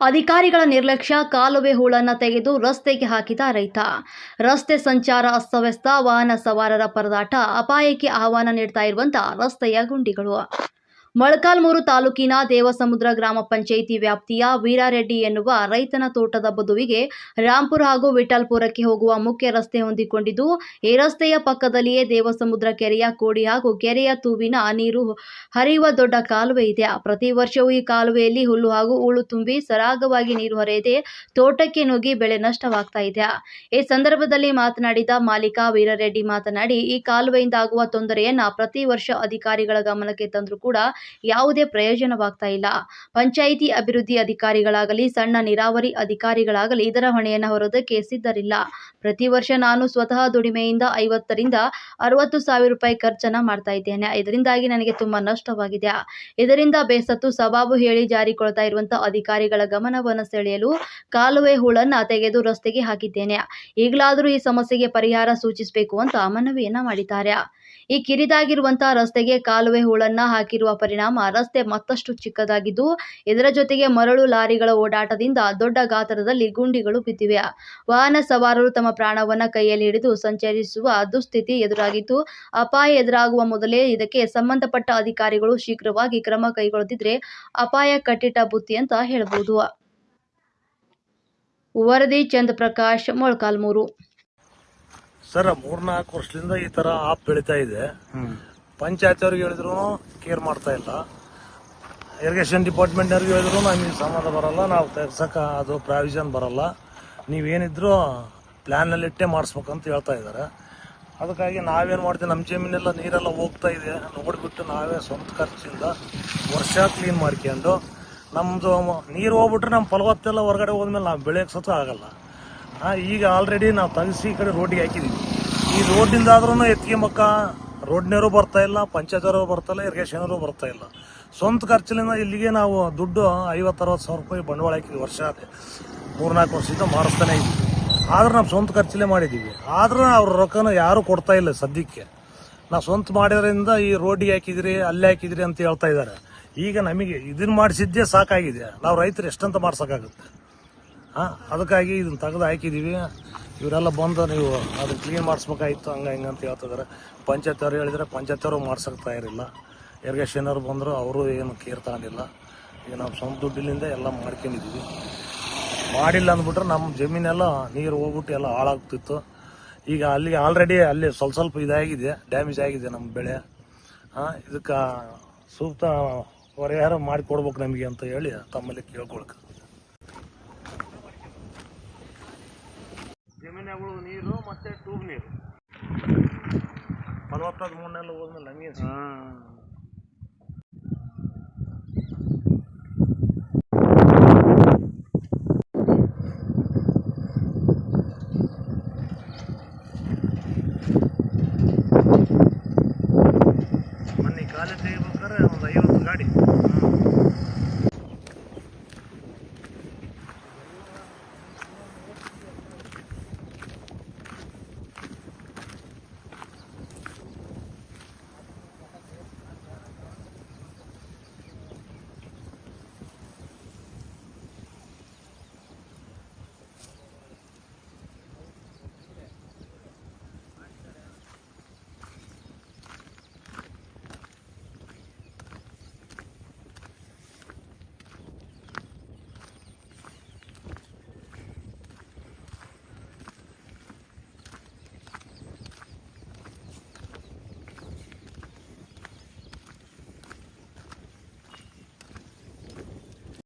ಅಧಿಕಾರಿಗಳ ನಿರ್ಲಕ್ಷ್ಯ, ಕಾಲುವೆ ಹೂಳನ್ನು ತೆಗೆದು ರಸ್ತೆಗೆ ಹಾಕಿದ ರೈತ. ರಸ್ತೆ ಸಂಚಾರ ಅಸ್ತವ್ಯಸ್ತ, ವಾಹನ ಸವಾರರ ಪರದಾಟ, ಅಪಾಯಕ್ಕೆ ಆಹ್ವಾನ ನೀಡ್ತಾ ಇರುವಂತ ರಸ್ತೆಯ ಗುಂಡಿಗಳು. ಮೊಳಕಾಲ್ಮೂರು ತಾಲೂಕಿನ ದೇವಸಮುದ್ರ ಗ್ರಾಮ ಪಂಚಾಯಿತಿ ವ್ಯಾಪ್ತಿಯ ವೀರಾರೆಡ್ಡಿ ಎನ್ನುವ ರೈತನ ತೋಟದ ಬದುವಿಗೆ ರಾಂಪುರ ಹಾಗೂ ವಿಠಲ್ಪುರಕ್ಕೆ ಹೋಗುವ ಮುಖ್ಯ ರಸ್ತೆ ಹೊಂದಿಕೊಂಡಿದ್ದು, ಈ ರಸ್ತೆಯ ಪಕ್ಕದಲ್ಲಿಯೇ ದೇವಸಮುದ್ರ ಕೆರೆಯ ಕೋಡಿ ಹಾಗೂ ಕೆರೆಯ ತೂವಿನ ನೀರು ಹರಿಯುವ ದೊಡ್ಡ ಕಾಲುವೆ ಇದೆ. ಪ್ರತಿ ವರ್ಷವೂ ಈ ಕಾಲುವೆಯಲ್ಲಿ ಹುಲ್ಲು ಹಾಗೂ ಹೂಳು ತುಂಬಿ ಸರಾಗವಾಗಿ ನೀರು ಹರಿಯದೆ ತೋಟಕ್ಕೆ ನುಗ್ಗಿ ಬೆಳೆ ನಷ್ಟವಾಗ್ತಾ ಇದೆ. ಈ ಸಂದರ್ಭದಲ್ಲಿ ಮಾತನಾಡಿದ ಮಾಲೀಕ ವೀರರೆಡ್ಡಿ ಮಾತನಾಡಿ, ಈ ಕಾಲುವೆಯಿಂದ ಆಗುವ ತೊಂದರೆಯನ್ನ ಪ್ರತಿ ವರ್ಷ ಅಧಿಕಾರಿಗಳ ಗಮನಕ್ಕೆ ತಂದರೂ ಕೂಡ ಯಾವುದೇ ಪ್ರಯೋಜನವಾಗ್ತಾ ಇಲ್ಲ. ಪಂಚಾಯಿತಿ ಅಭಿವೃದ್ಧಿ ಅಧಿಕಾರಿಗಳಾಗಲಿ, ಸಣ್ಣ ನೀರಾವರಿ ಅಧಿಕಾರಿಗಳಾಗಲಿ ಇದರ ಹೊಣೆಯನ್ನು ಹೊರದಕ್ಕೆ ಸಿದ್ಧರಿಲ್ಲ. ಪ್ರತಿ ವರ್ಷ ನಾನು ಸ್ವತಃ ದುಡಿಮೆಯಿಂದ ಐವತ್ತರಿಂದ ಅರವತ್ತು ಸಾವಿರ ರೂಪಾಯಿ ಖರ್ಚನ್ನ ಮಾಡ್ತಾ ಇದ್ದೇನೆ. ಇದರಿಂದಾಗಿ ನನಗೆ ತುಂಬಾ ನಷ್ಟವಾಗಿದೆ. ಇದರಿಂದ ಬೇಸತ್ತು ಸಬಾಬು ಹೇಳಿ ಜಾರಿಕೊಳ್ತಾ ಇರುವಂತಹ ಅಧಿಕಾರಿಗಳ ಗಮನವನ್ನು ಸೆಳೆಯಲು ಕಾಲುವೆ ಹೂಳನ್ನ ತೆಗೆದು ರಸ್ತೆಗೆ ಹಾಕಿದ್ದೇನೆ. ಈಗಲಾದರೂ ಈ ಸಮಸ್ಯೆಗೆ ಪರಿಹಾರ ಸೂಚಿಸಬೇಕು ಅಂತ ಮನವಿಯನ್ನ ಮಾಡಿದ್ದಾರೆ. ಈ ಕಿರಿದಾಗಿರುವಂತಹ ರಸ್ತೆಗೆ ಕಾಲುವೆ ಹೂಳನ್ನ ಹಾಕಿರುವ ಪರಿಣಾಮ. ರಸ್ತೆ ಮತ್ತಷ್ಟು ಚಿಕ್ಕದಾಗಿದ್ದು ಇದರ ಜೊತೆಗೆ ಮರಳು ಲಾರಿಗಳ ಓಡಾಟದಿಂದ ದೊಡ್ಡ ಗಾತ್ರದಲ್ಲಿ ಗುಂಡಿಗಳು ಬಿದ್ದಿವೆ. ವಾಹನ ಸವಾರರು ತಮ್ಮ ಪ್ರಾಣವನ್ನ ಕೈಯಲ್ಲಿ ಹಿಡಿದು ಸಂಚರಿಸುವ ದುಸ್ಥಿತಿ ಎದುರಾಗಿದ್ದು ಅಪಾಯ ಎದುರಾಗುವ ಮೊದಲೇ ಇದಕ್ಕೆ ಸಂಬಂಧಪಟ್ಟ ಅಧಿಕಾರಿಗಳು ಶೀಘ್ರವಾಗಿ ಕ್ರಮ ಕೈಗೊಳ್ಳದಿದ್ರೆ ಅಪಾಯ ಕಟ್ಟಿಟ್ಟ ಬುತ್ತಿ ಅಂತ ಹೇಳಬಹುದು ವರದಿ ಚಂದ್ರಪ್ರಕಾಶ್ ಮೊಳಕಾಲ್ಮೂರು. ಸರ್ ಮೂರ್ನಾಲ್ಕು ವರ್ಷದಿಂದ ಈ ತರ ಆಪ್ ಬೆಳೀತಾ ಇದೆ. ಪಂಚಾಯತ್ ಅವ್ರಿಗೆ ಹೇಳಿದ್ರು, ಕೇರ್ ಮಾಡ್ತಾ ಇಲ್ಲ. ಇರಿಗೇಷನ್ ಡಿಪಾರ್ಟ್ಮೆಂಟ್ ಅವ್ರಿಗೆ ಹೇಳಿದ್ರು ನಮಗೆ ಸಂಬಂಧ ಬರಲ್ಲ, ನಾವು ತೆಗ್ಸಕ ಅದು ಪ್ರಾವಿಷನ್ ಬರಲ್ಲ. ನೀವೇನಿದ್ರು ಪ್ಲಾನ್ ಇಟ್ಟೆ ಮಾಡಿಸ್ಬೇಕಂತ ಹೇಳ್ತಾ ಇದ್ದಾರೆ ಅದಕ್ಕಾಗಿ ನಾವೇನು ಮಾಡ್ತೀವಿ ನಮ್ಮ ಜಮೀನೆಲ್ಲ ನೀರೆಲ್ಲ ಹೋಗ್ತಾ ಇದೆ. ನೋಡಿಬಿಟ್ಟು ನಾವೇ ಸ್ವಂತ ಖರ್ಚಿಂದ ವರ್ಷ ಕ್ಲೀನ್ ಮಾಡ್ಕೊಂಡು ನಮ್ಮದು ನೀರು ಹೋಗ್ಬಿಟ್ರೆ ನಮ್ಮ ಫಲವತ್ತೆಲ್ಲ ಹೊರಗಡೆ ಹೋದ್ಮೇಲೆ ನಾವು ಬೆಳೆಯೋಕೆ ಸತ ಆಗಲ್ಲ. ಈಗ ಆಲ್ರೆಡಿ ನಾವು ತಗ್ಸಿ ಈ ಕಡೆ ರೋಡಿಗೆ ಹಾಕಿದೀವಿ. ಈ ರೋಡಿಂದಾದ್ರೂ ಎತ್ಕೊಂಬಕ್ಕ ರೋಡ್ನವರು ಬರ್ತಾ ಇಲ್ಲ ಪಂಚಾಯತ್ ಬರ್ತಾ ಇಲ್ಲ ಇರಿಗೇಷನ್ ಅವರು ಬರ್ತಾ ಇಲ್ಲ. ಸ್ವಂತ ಖರ್ಚಿನಿಂದ ಇಲ್ಲಿಗೆ ನಾವು ದುಡ್ಡು ಐವತ್ತು ಅರವತ್ತು ಸಾವಿರ ರೂಪಾಯಿ ಬಂಡವಾಳ ಹಾಕಿದ್ವಿ, ವರ್ಷ ಆದ್ರೆ. ಮೂರ್ನಾಲ್ಕು ವರ್ಷದಿಂದ ಮಾಡಿಸ್ತಾನೆ ಇದ್ವಿ ಆದ್ರೆ ನಾವು ಸ್ವಂತ ಖರ್ಚಲ್ಲೇ ಮಾಡಿದ್ದೀವಿ. ಆದ್ರೆ ಅವ್ರ ರೊಕ್ಕನ ಯಾರು ಕೊಡ್ತಾ ಇಲ್ಲ ಸದ್ಯಕ್ಕೆ. ನಾವು ಸ್ವಂತ ಮಾಡಿದ್ರಿಂದ ಈ ರೋಡಿಗೆ ಹಾಕಿದ್ರಿ, ಅಲ್ಲಿ ಹಾಕಿದ್ರಿ ಅಂತ ಹೇಳ್ತಾ ಇದ್ದಾರೆ. ಈಗ ನಮಗೆ ಇದನ್ನ ಮಾಡಿಸಿದ್ದೇ ಸಾಕಾಗಿದೆ. ನಾವು ರೈತರು ಎಷ್ಟಂತ ಮಾಡ್ಸೋಕ್ಕಾಗುತ್ತೆ? ಹಾಂ, ಅದಕ್ಕಾಗಿ ಇದನ್ನ ತೆಗೆದು ಹಾಕಿದ್ದೀವಿ. ಇವರೆಲ್ಲ ಬಂದು ನೀವು ಅದು ಕ್ಲೀನ್ ಮಾಡಿಸ್ಬೇಕಾಗಿತ್ತು ಹಂಗೆ ಹಿಂಗೆ ಅಂತ ಹೇಳ್ತಿದ್ದಾರೆ ಪಂಚಾಯತ್ ಅವ್ರು ಹೇಳಿದ್ರೆ ಪಂಚಾಯತ್ ಅವರು ಮಾಡ್ಸಕ್ಕೆ ತಯಾರಿಲ್ಲ. ಇರಿಗೇಷನ್ ಅವ್ರು ಬಂದರು, ಅವರು ಏನು ಕೇರ್ ತಗೊಂಡಿಲ್ಲ. ಈಗ ನಾವು ಸ್ವಂತ ದುಡ್ಡಿಲಿಂದ ಎಲ್ಲ ಮಾಡ್ಕೊಂಡಿದ್ದೀವಿ ಮಾಡಿಲ್ಲ ಅಂದ್ಬಿಟ್ರೆ ನಮ್ಮ ಜಮೀನೆಲ್ಲ ನೀರು ಹೋಗ್ಬಿಟ್ಟು ಎಲ್ಲ ಹಾಳಾಗ್ತಿತ್ತು. ಈಗ ಅಲ್ಲಿಗೆ ಆಲ್ರೆಡಿ ಅಲ್ಲಿ ಸ್ವಲ್ಪ ಸ್ವಲ್ಪ ಇದಾಗಿದೆ ಡ್ಯಾಮೇಜ್ ಆಗಿದೆ ನಮ್ಮ ಬೆಳೆ. ಇದಕ್ಕೆ ಸೂಕ್ತ ಪರಿಹಾರ ಮಾಡಿಕೊಡ್ಬೇಕು ನಮಗೆ ಅಂತ ಹೇಳಿ ತಮ್ಮಲ್ಲಿ ಕೇಳ್ಕೊಳ್ಕ ಯೋಜನೆಗಳು ನೀರು ಮತ್ತೆ ಟ್ಯೂಬ್ ನೀರು. ಫಲವತ್ತಾದ ಮಣ್ಣೆಲ್ಲ ಹೋದ್ಮೇಲೆ ಹಂಗೆ ಹಾಂ ಮೊನ್ನೆ ಖಾಲಿ ತೆಗಿಬೇಕಾದ್ರೆ ಒಂದು ಐವತ್ತು ಗಾಡಿ.